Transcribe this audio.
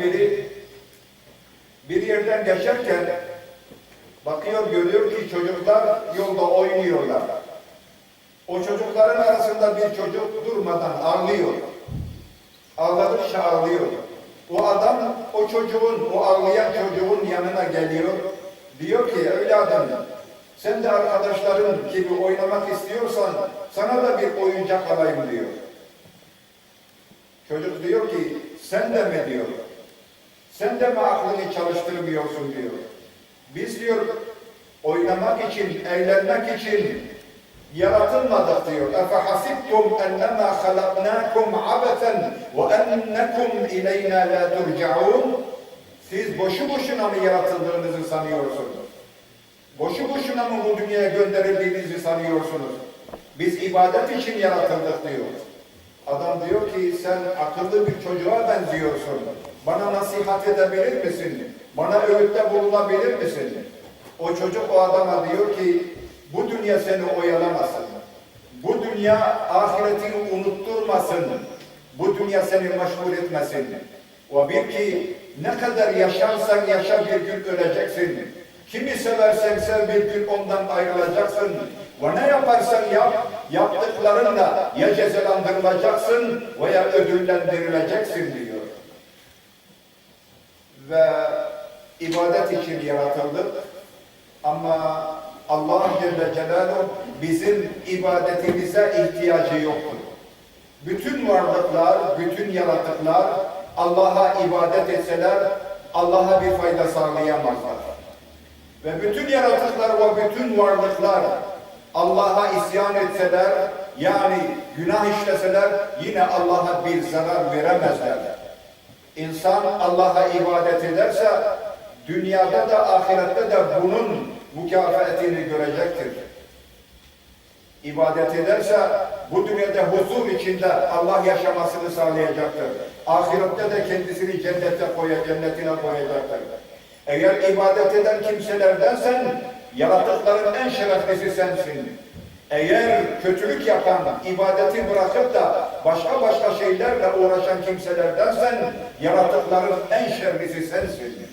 biri bir yerden geçerken bakıyor görüyor ki çocuklar yolda oynuyorlar. O çocukların arasında bir çocuk durmadan ağlıyor. Ağladıkça ağlıyor. O adam o çocuğun, o ağlayan çocuğun yanına geliyor. Diyor ki evladım sen de arkadaşların gibi oynamak istiyorsan sana da bir oyuncak alayım diyor. Çocuk diyor ki sen de mi diyor. Sen de mi aklını çalıştırmıyorsun diyor. Biz diyor oynamak için, eğlenmek için yaratılmadık diyor. اَفَحَسِبْتُمْ اَنَّمَا خَلَقْنَاكُمْ عَبَثًا وَاَنَّكُمْ اِلَيْنَا لَا تُرْجَعُونَ Siz boşu boşuna mı yaratıldığınızı sanıyorsunuz? Boşu boşuna mı bu dünyaya gönderildiğinizi sanıyorsunuz? Biz ibadet için yaratıldık diyor. Adam diyor ki sen akıllı bir çocuğa benziyorsun. Bana nasihat edebilir misin? Bana öğütte bulunabilir misin? O çocuk o adama diyor ki bu dünya seni oyalamasın. Bu dünya ahiretini unutturmasın. Bu dünya seni meşgul etmesin. O bir ki ne kadar yaşarsan yaşa bir gün öleceksin. Kimi seversen sev bir gün ondan ayrılacaksın. Ve ne yaparsan yap, yaptıklarınla ya cezalandırılacaksın veya ödüllendirileceksin diyor. Ve ibadet için yaratıldık. Ama Allah Celle Celaluhu bizim ibadetimize ihtiyacı yoktur. Bütün varlıklar, bütün yaratıklar Allah'a ibadet etseler Allah'a bir fayda sağlayamazlar. Ve bütün yaratıklar ve bütün varlıklar Allah'a isyan etseler, yani günah işleseler yine Allah'a bir zarar veremezler. İnsan Allah'a ibadet ederse dünyada da ahirette de bunun mükafatını görecektir. İbadet ederse bu dünyada huzur içinde Allah yaşamasını sağlayacaktır. Ahirette de kendisini cennete koya, cennetine koyacaktır. Eğer ibadet eden kimselerdensen yaratıkların en şereflisi sensin. Eğer kötülük yapan, ibadeti bırakıp da başka başka şeylerle uğraşan kimselerdensen yaratıkların en şerlisi sensin.